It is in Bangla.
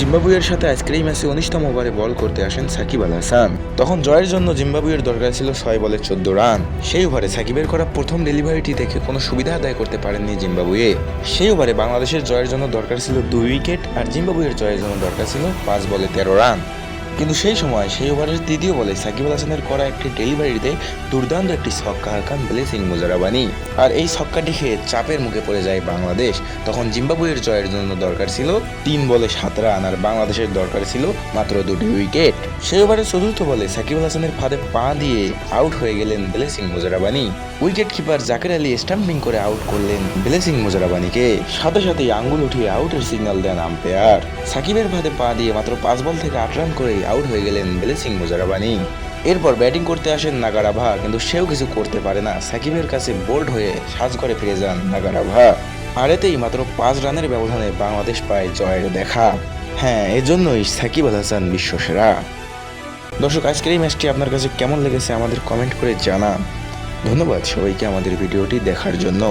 জিম্বাবুয়ের সাথে এই ম্যাচে উনিশতম ওভারে বল করতে আসেন সাকিব আল হাসান। তখন জয়ের জন্য জিম্বাবুয়ের দরকার ছিল ছয় বলে চোদ্দ রান। সেই ওভারে সাকিবের করা প্রথম ডেলিভারিটি দেখে কোনো সুবিধা আদায় করতে পারেননি জিম্বাবুয়ে। সেই ওভারে বাংলাদেশের জয়ের জন্য দরকার ছিল দুই উইকেট আর জিম্বাবুয়ের জয়ের জন্য দরকার ছিল পাঁচ বলে তেরো রান। কিন্তু সেই সময় সেই ওভারের তৃতীয় বলে সাকিব আল হাসানের করা একটি ডেলিভারিতে দুর্দান্ত একটি ছক্কা হাঁকান ব্লেসিং মুজারাবানি। আর এই ছক্কাটি খেয়ে চাপের মুখে পড়ে যায় বাংলাদেশ। তখন জিম্বাবুয়ের জয়ের জন্য দরকার ছিল তিন বলে সাত রান, আর বাংলাদেশের দরকার ছিল মাত্র দুটি উইকেট। সেই ওভারের চতুর্থ বলে সাকিব আল হাসানের ফাঁদে পা দিয়ে আউট হয়ে গেলেন Blessing Muzarabani. Wicket keeper Jaker Ali stumping করে আউট করলেন ব্লেসিং মুজারাবানিকে। সাথে সাথে আঙ্গুল উঠিয়ে আউটের সিগন্যাল দেন আম্পায়ার। সাকিবের ফাঁদে পা দিয়ে মাত্র পাঁচ বল থেকে আট রান করেই আউট হয়ে গেলেন ব্লেসিং মুজারাবানি। এরপর ব্যাটিং করতে আসেন নাগারাভা, কিন্তু সেও কিছু করতে পারে না। সাকিবের কাছে বোল্ড হয়ে সাজঘরে ফিরে যান নাগারাভা। আর এতেই মাত্র পাঁচ রানের ব্যবধানে বাংলাদেশ পায় জয়ের দেখা। হ্যাঁ এজন্যই সাকিব আল হাসান বিশ্বসেরা। দর্শক, আজকের এই ম্যাচটি আপনার কাছে কেমন লেগেছে আমাদের কমেন্ট করে জানান। ধন্যবাদ সবাইকে আমাদের ভিডিওটি দেখার জন্য।